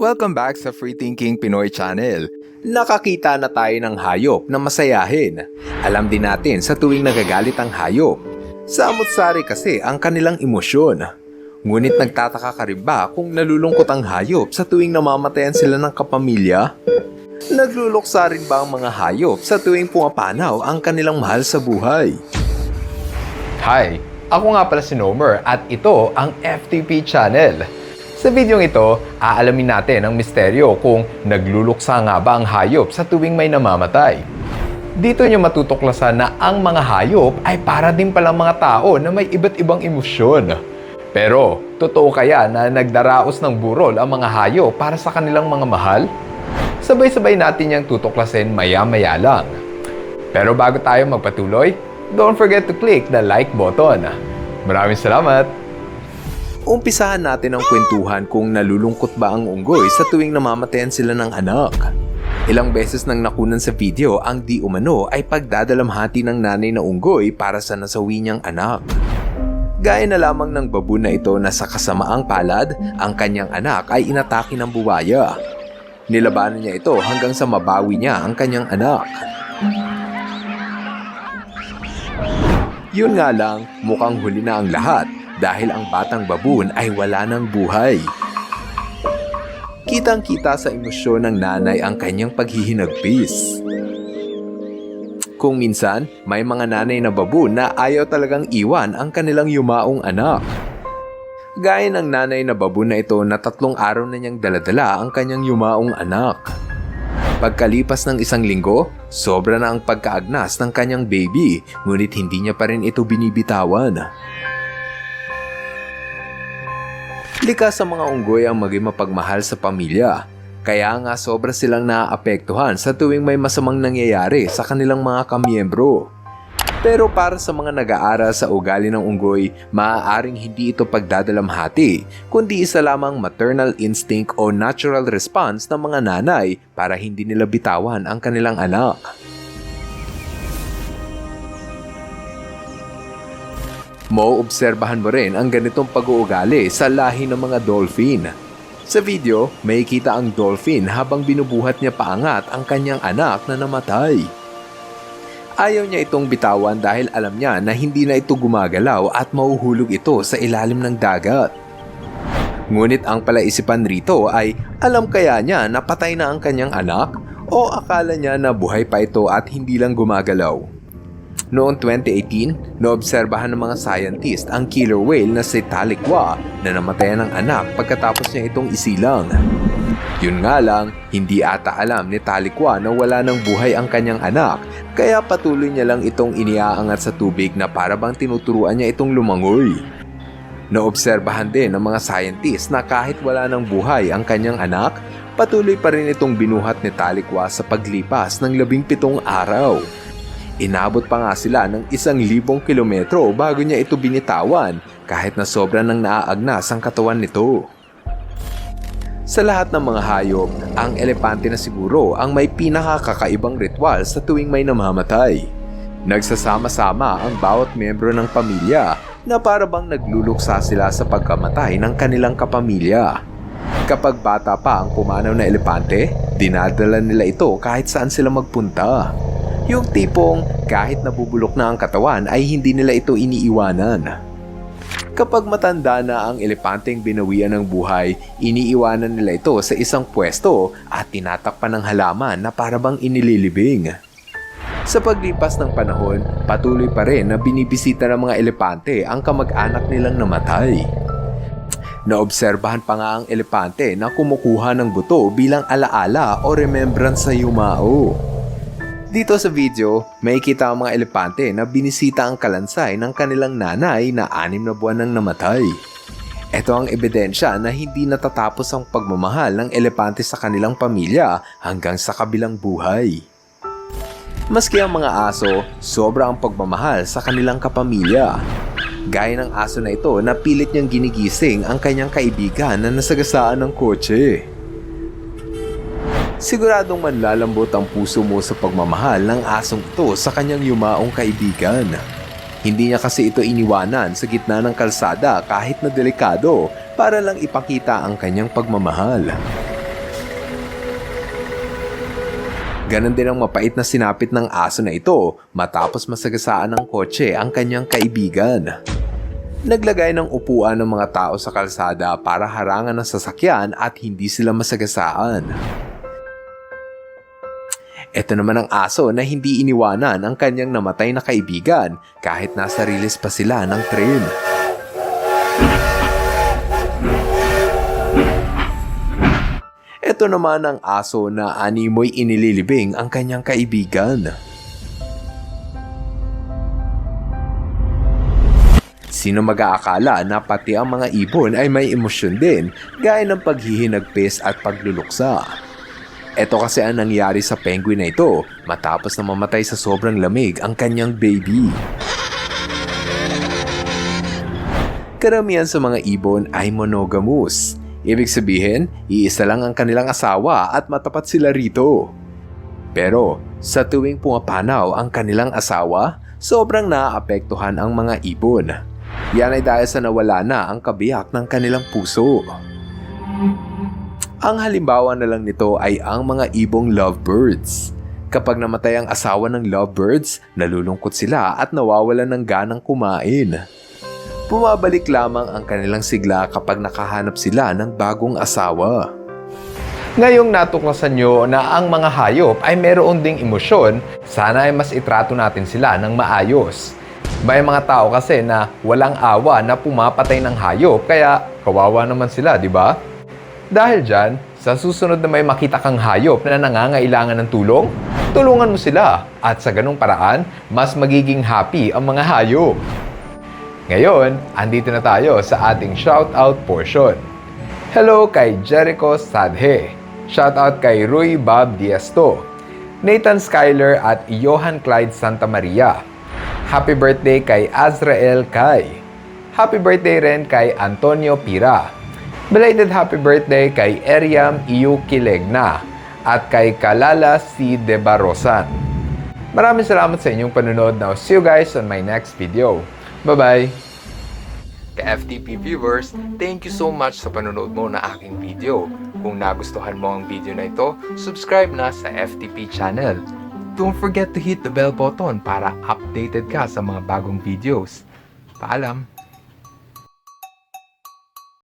Welcome back sa Free Thinking Pinoy Channel. Nakakita na tayo ng hayop na masayahin. Alam din natin sa tuwing nagagalit ang hayop. Samot-sari kasi ang kanilang emosyon. Ngunit nagtataka ka rin ba kung nalulungkot ang hayop sa tuwing namamatayan sila ng kapamilya? Nagluluksa rin ba ang mga hayop sa tuwing pumapanaw ang kanilang mahal sa buhay? Hi! Ako nga pala si Nomer at ito ang FTP Channel. Sa videong ito, aalamin natin ang misteryo kung nagluluksa nga ba ang hayop sa tuwing may namamatay. Dito nyo matutuklasan na ang mga hayop ay para din palang mga tao na may iba't ibang emosyon. Pero, totoo kaya na nagdaraos ng burol ang mga hayop para sa kanilang mga mahal? Sabay-sabay natin yung tutuklasin maya-maya lang. Pero bago tayo magpatuloy, don't forget to click the like button. Maraming salamat! Umpisahan natin ang kwentuhan kung nalulungkot ba ang unggoy sa tuwing namamatayan sila ng anak. Ilang beses nang nakunan sa video ang di umano ay pagdadalamhati ng nanay na unggoy para sa nasawi niyang anak. Gaya na lamang ng baboon na ito na sa kasamaang palad, ang kanyang anak ay inatake ng buwaya. Nilabanan niya ito hanggang sa mabawi niya ang kanyang anak. Yun nga lang, mukhang huli na ang lahat dahil ang batang baboon ay wala ng buhay. Kitang-kita sa emosyon ng nanay ang kanyang paghihinagpis. Kung minsan, may mga nanay na baboon na ayaw talagang iwan ang kanilang yumaong anak. Gaya ng nanay na baboon na ito na tatlong araw na niyang daladala ang kanyang yumaong anak. Pagkalipas ng isang linggo, sobra na ang pagkaagnas ng kanyang baby, ngunit hindi niya pa rin ito binibitawan. Likas sa mga unggoy ang maging mapagmahal sa pamilya. Kaya nga sobra silang naaapektuhan sa tuwing may masamang nangyayari sa kanilang mga kamiyembro. Pero para sa mga nag-aaral sa ugali ng unggoy, maaaring hindi ito pagdadalamhati, kundi isa lamang maternal instinct o natural response ng mga nanay para hindi nila bitawan ang kanilang anak. Mauobserbahan mo rin ang ganitong pag-uugali sa lahi ng mga dolphin. Sa video, may kita ang dolphin habang binubuhat niya paangat ang kanyang anak na namatay. Ayaw niya itong bitawan dahil alam niya na hindi na ito gumagalaw at mauhulog ito sa ilalim ng dagat. Ngunit ang palaisipan rito ay alam kaya niya na patay na ang kanyang anak o akala niya na buhay pa ito at hindi lang gumagalaw. Noong 2018, naobserbahan ng mga scientist ang killer whale na si Talikwa na namatayan ng anak pagkatapos niya itong isilang. Yun nga lang, hindi ata alam ni Talikwa na wala ng buhay ang kanyang anak kaya patuloy niya lang itong iniaangat sa tubig na para bang tinuturuan niya itong lumangoy. Naobserbahan din ng mga scientist na kahit wala ng buhay ang kanyang anak, patuloy pa rin itong binuhat ni Talikwa sa paglipas ng labing pitong araw. Inabot pa nga sila ng isang libong kilometro bago niya ito binitawan kahit na sobra nang naaagnas ang katawan nito. Sa lahat ng mga hayop, ang elepante na siguro ang may pinakakakaibang ritual sa tuwing may namamatay. Nagsasama-sama ang bawat membro ng pamilya na para bang nagluluksa sila sa pagkamatay ng kanilang kapamilya. Kapag bata pa ang pumanaw na elepante, dinadala nila ito kahit saan sila magpunta. Yung tipong kahit nabubulok na ang katawan ay hindi nila ito iniiwanan. Kapag matanda na ang elepanteng binawian ng buhay, iniiwanan nila ito sa isang pwesto at tinatakpan ng halaman na parabang inililibing. Sa paglipas ng panahon, patuloy pa rin na binibisita ng mga elepante ang kamag-anak nilang namatay. Naobserbahan pa nga ang elepante na kumukuha ng buto bilang alaala o remembrance sa yumao. Dito sa video, may kita ang mga elepante na binisita ang kalansay ng kanilang nanay na anim na buwan nang namatay. Ito ang ebidensya na hindi natatapos ang pagmamahal ng elepante sa kanilang pamilya hanggang sa kabilang buhay. Maski ang mga aso, sobra ang pagmamahal sa kanilang kapamilya. Gaya ng aso na ito na pilit niyang ginigising ang kanyang kaibigan na nasagasaan ng kotse. Siguradong manlalambot ang puso mo sa pagmamahal ng asong ito sa kanyang yumaong kaibigan. Hindi niya kasi ito iniwanan sa gitna ng kalsada kahit na delikado para lang ipakita ang kanyang pagmamahal. Ganon din ang mapait na sinapit ng aso na ito matapos masagasaan ng kotse ang kanyang kaibigan. Naglagay ng upuan ng mga tao sa kalsada para harangan ng sasakyan at hindi sila masagasaan. Ito naman ang aso na hindi iniwanan ang kanyang namatay na kaibigan kahit nasa rilis pa sila ng tren. Ito naman ang aso na animoy inililibing ang kanyang kaibigan. Sino mag-aakala na pati ang mga ibon ay may emosyon din gaya ng paghihinagpis at pagluluksa. Ito kasi ang nangyari sa penguin na ito matapos na mamatay sa sobrang lamig ang kanyang baby. Karamihan sa mga ibon ay monogamous. Ibig sabihin, iisa lang ang kanilang asawa at matapat sila rito. Pero sa tuwing pumapanaw ang kanilang asawa, sobrang naaapektuhan ang mga ibon. Yan ay dahil sa nawala na ang kabiyak ng kanilang puso. Ang halimbawa na lang nito ay ang mga ibong lovebirds. Kapag namatay ang asawa ng lovebirds, nalulungkot sila at nawawalan ng ganang kumain. Bumabalik lamang ang kanilang sigla kapag nakahanap sila ng bagong asawa. Ngayong natuklasan nyo na ang mga hayop ay meron ding emosyon, sana ay mas itrato natin sila ng maayos. May mga tao kasi na walang awa na pumapatay ng hayop, kaya kawawa naman sila, di ba? Dahil dyan, sa susunod na may makita kang hayop na nangangailangan ng tulong, tulungan mo sila at sa ganung paraan, mas magiging happy ang mga hayop. Ngayon, andito na tayo sa ating shoutout portion. Hello kay Jericho Sadhe. Shoutout kay Rui Bob Diesto. Nathan Skyler at Johan Clyde Santa Maria. Happy birthday kay Azrael Kai. Happy birthday rin kay Antonio Pira. Belated happy birthday kay Eriam Iu Kilegna at kay Kalala C. De Barrosan. Maraming salamat sa inyong panunod. Now, see you guys on my next video. Bye-bye! Ka-FTP viewers, thank you so much sa panonood mo na aking video. Kung nagustuhan mo ang video na ito, subscribe na sa FTP channel. Don't forget to hit the bell button para updated ka sa mga bagong videos. Paalam!